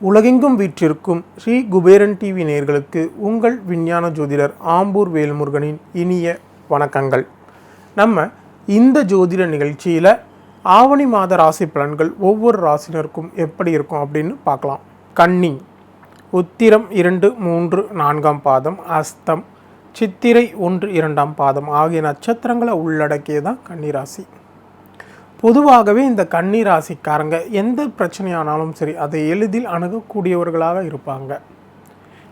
உலகெங்கும் வீற்றிருக்கும் ஸ்ரீ குபேரன் டிவி நேர்களுக்கு உங்கள் விஞ்ஞான ஜோதிடர் ஆம்பூர் வேல்முருகனின் இனிய வணக்கங்கள். நம்ம இந்த ஜோதிட நிகழ்ச்சியில் ஆவணி மாத ராசி பலன்கள் ஒவ்வொரு ராசினருக்கும் எப்படி இருக்கும் அப்படின்னு பார்க்கலாம். கன்னி உத்திரம் இரண்டு மூன்று நான்காம் பாதம் அஸ்தம் சித்திரை ஒன்று இரண்டாம் பாதம் ஆகிய நட்சத்திரங்களை உள்ளடக்கியதான் தான் கன்னிராசி. பொதுவாகவே இந்த கன்னிராசிக்காரங்க எந்த பிரச்சனையானாலும் சரி அதை எளிதில் அணுகக்கூடியவர்களாக இருப்பாங்க.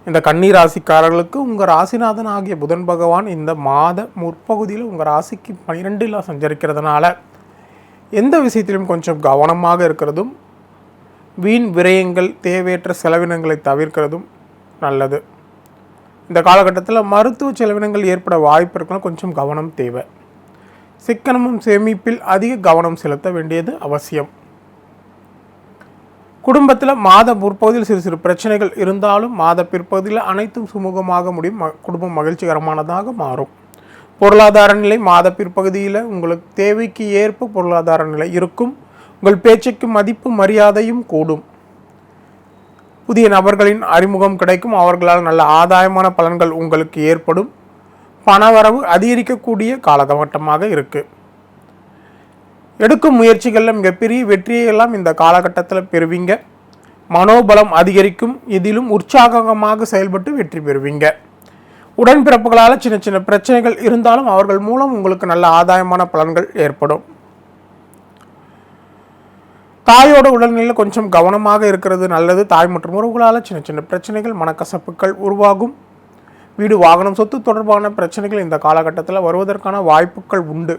இந்த கன்னிராசிக்காரர்களுக்கு உங்கள் ராசிநாதன் ஆகிய புதன் பகவான் இந்த மாத முற்பகுதியில் உங்கள் ராசிக்கு பனிரெண்டில் சஞ்சரிக்கிறதுனால எந்த விஷயத்திலும் கொஞ்சம் கவனமாக இருக்கிறதும் வீண் விரயங்கள் தேவையற்ற செலவினங்களை தவிர்க்கிறதும் நல்லது. இந்த காலகட்டத்தில் மருத்துவ செலவினங்கள் ஏற்பட வாய்ப்பு இருக்கலாம். கொஞ்சம் கவனம் தேவை. சிக்கனமும் சேமிப்பில் அதிக கவனம் செலுத்த வேண்டியது அவசியம். குடும்பத்தில் மாத முற்பகுதியில் சிறு சிறு பிரச்சனைகள் இருந்தாலும் மாத பிற்பகுதியில் அனைத்தும் சுமூகமாக முடியும். ம குடும்பம் மகிழ்ச்சிகரமானதாக மாறும். பொருளாதார நிலை மாத பிற்பகுதியில் உங்களுக்கு தேவைக்கு ஏற்ப பொருளாதார நிலை இருக்கும். உங்கள் பேச்சுக்கு மதிப்பு மரியாதையும் கூடும். புதிய நபர்களின் அறிமுகம் கிடைக்கும். அவர்களால் நல்ல ஆதாயமான பலன்கள் உங்களுக்கு ஏற்படும். பணவரவு அதிகரிக்கக்கூடிய காலகட்டமாக இருக்குது எடுக்கும் முயற்சிகளில் மிகப்பெரிய வெற்றியெல்லாம் இந்த காலகட்டத்தில் பெறுவீங்க. மனோபலம் அதிகரிக்கும். இதிலும் உற்சாகமாக செயல்பட்டு வெற்றி பெறுவீங்க. உடன்பிறப்புகளால் சின்ன சின்ன பிரச்சனைகள் இருந்தாலும் அவர்கள் மூலம் உங்களுக்கு நல்ல ஆதாயமான பலன்கள் ஏற்படும். தாயோட உடல்நிலையில் கொஞ்சம் கவனமாக இருக்கிறது நல்லது. தாய் மற்றும் உறவுகளால் சின்ன சின்ன பிரச்சனைகள் மனக்கசப்புகள் உருவாகும். வீடு வாகனம் சொத்து தொடர்பான பிரச்சனைகள் இந்த காலகட்டத்தில் வருவதற்கான வாய்ப்புகள் உண்டு.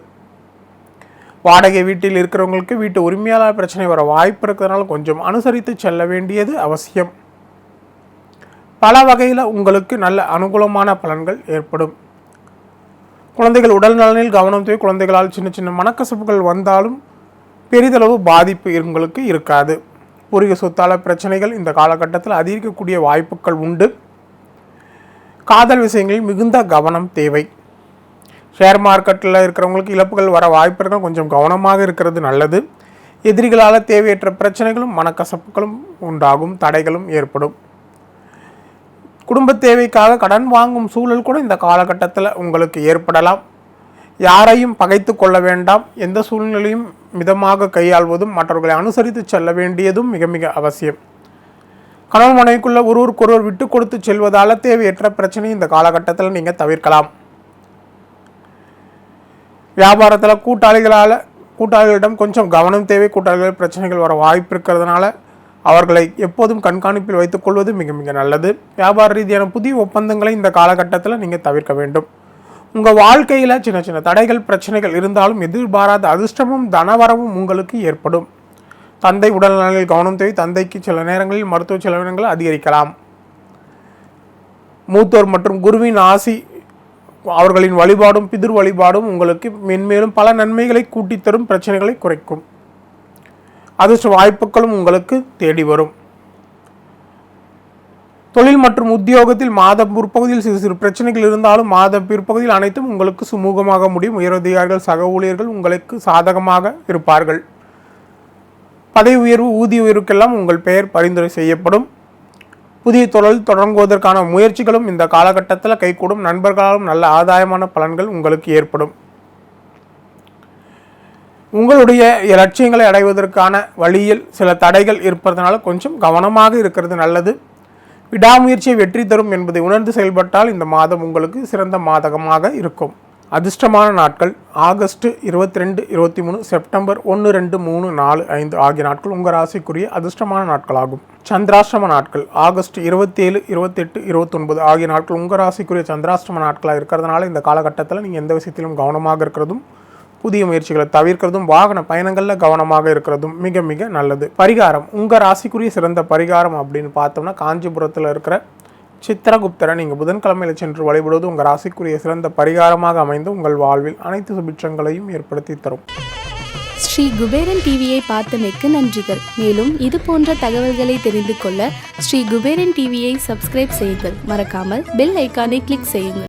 வாடகை வீட்டில் இருக்கிறவங்களுக்கு வீட்டு உரிமையாளர் பிரச்சனை வர வாய்ப்பு இருக்கிறதுனால கொஞ்சம் அனுசரித்து செல்ல வேண்டியது அவசியம். பல வகையில் உங்களுக்கு நல்ல அனுகூலமான பலன்கள் ஏற்படும். குழந்தைகள் உடல் நலனில் கவனம் தேவை குழந்தைகளால் சின்ன சின்ன மனக்கசப்புகள் வந்தாலும் பெரிதளவு பாதிப்பு உங்களுக்கு இருக்காது. பூர்வீக சொத்தால பிரச்சனைகள் இந்த காலகட்டத்தில் அதிகரிக்கக்கூடிய வாய்ப்புகள் உண்டு. காதல் விஷயங்களில் மிகுந்த கவனம் தேவை. ஷேர் மார்க்கெட்டில் இருக்கிறவங்களுக்கு இழப்புகள் வர வாய்ப்பு இருக்க கொஞ்சம் கவனமாக இருக்கிறது நல்லது. எதிரிகளால் தேவையற்ற பிரச்சனைகளும் மனக்கசப்புகளும் உண்டாகும் தடைகளும் ஏற்படும். குடும்ப தேவைக்காக கடன் வாங்கும் சூழல் கூட இந்த காலகட்டத்தில் உங்களுக்கு ஏற்படலாம். யாரையும் பகைத்து கொள்ள வேண்டாம். எந்த சூழ்நிலையும் மிதமாக கையாள்வதும் மற்றவர்களை அனுசரித்து செல்ல வேண்டியதும் மிக மிக அவசியம். கணவன் மனைவிக்குள்ள ஒருவருக்கொருவர் விட்டு கொடுத்து செல்வதால் தேவையற்ற பிரச்சனை இந்த காலகட்டத்தில் நீங்கள் தவிர்க்கலாம். வியாபாரத்தில் கூட்டாளிகளால் கூட்டாளிகளிடம் கொஞ்சம் கவனம் தேவை. கூட்டாளிகள் பிரச்சனைகள் வர வாய்ப்பு இருக்கிறதுனால அவர்களை எப்போதும் கண்காணிப்பில் வைத்துக்கொள்வது மிக மிக நல்லது. வியாபார ரீதியான புதிய ஒப்பந்தங்களை இந்த காலகட்டத்தில் நீங்கள் தவிர்க்க வேண்டும். உங்கள் வாழ்க்கையில் சின்ன சின்ன தடைகள் பிரச்சனைகள் இருந்தாலும் எதிர்பாராத அதிர்ஷ்டமும் தனவரவும் உங்களுக்கு ஏற்படும். தந்தை உடல்நலில் கவனம் தேவை. தந்தைக்கு சில நேரங்களில் மருத்துவ செலவினங்கள் அதிகரிக்கலாம். மூத்தோர் மற்றும் குருவின் ஆசி அவர்களின் வழிபாடும் பிதிர் வழிபாடும் உங்களுக்கு மென்மேலும் பல நன்மைகளை கூட்டித்தரும் பிரச்சனைகளை குறைக்கும். அதிர்ஷ்ட வாய்ப்புகளும் உங்களுக்கு தேடி வரும். தொழில் மற்றும் உத்தியோகத்தில் மாத பிற்பகுதியில் சிறு சிறு பிரச்சனைகள் இருந்தாலும் மாத பிற்பகுதியில் அனைத்தும் உங்களுக்கு சுமூகமாக முடியும். உயரதிகாரிகள் சக ஊழியர்கள் உங்களுக்கு சாதகமாக இருப்பார்கள். பதவி உயர்வு ஊதிய உயர்வுக்கெல்லாம் உங்கள் பெயர் பரிந்துரை செய்யப்படும். புதிய தொழில் தொடங்குவதற்கான முயற்சிகளும் இந்த காலகட்டத்தில் கைகூடும். நண்பர்களாலும் நல்ல ஆதாயமான பலன்கள் உங்களுக்கு ஏற்படும். உங்களுடைய லட்சியங்களை அடைவதற்கான வழியில் சில தடைகள் இருப்பதனால கொஞ்சம் கவனமாக இருக்கிறது நல்லது. விடாமுயற்சியை வெற்றி தரும் என்பதை உணர்ந்து செயல்பட்டால் இந்த மாதம் உங்களுக்கு சிறந்த மாதகமாக இருக்கும். அதிர்ஷ்டமான நாட்கள் ஆகஸ்ட் இருபத்தி ரெண்டு இருபத்தி மூணு செப்டம்பர் ஒன்று ரெண்டு மூணு நாலு ஐந்து ஆகிய நாட்கள் உங்கள் ராசிக்குரிய அதிர்ஷ்டமான நாட்களாகும். சந்திராஷ்டம நாட்கள் ஆகஸ்ட் இருபத்தேழு இருபத்தெட்டு இருபத்தொன்பது ஆகிய நாட்கள் உங்கள் ராசிக்குரிய சந்திராஷ்டம நாட்களாக இருக்கிறதுனால இந்த காலகட்டத்தில் நீங்கள் எந்த விஷயத்திலும் கவனமாக இருக்கிறதும் புதிய முயற்சிகளை தவிர்க்கிறதும் வாகன பயணங்களில் கவனமாக இருக்கிறதும் மிக மிக நல்லது. பரிகாரம். உங்கள் ராசிக்குரிய சிறந்த பரிகாரம் அப்படின்னு பார்த்தோம்னா காஞ்சிபுரத்தில் இருக்கிற சித்திரகுப்தரை நீங்கள் புதன்கிழமையில் சென்று வழிபடுவது உங்கள் ராசிக்குரிய சிறந்த பரிகாரமாக அமைந்து உங்கள் வாழ்வில் அனைத்து சுபிட்சங்களையும் ஏற்படுத்தி தரும். ஸ்ரீ குபேரன் டிவியை பார்த்தமைக்கு நன்றிகள். மேலும் இது போன்ற தகவல்களை தெரிந்து கொள்ள ஸ்ரீ குபேரன் டிவியை சப்ஸ்கிரைப் செய்யுங்கள். மறக்காமல் பெல் ஐக்கானை கிளிக் செய்யுங்கள்.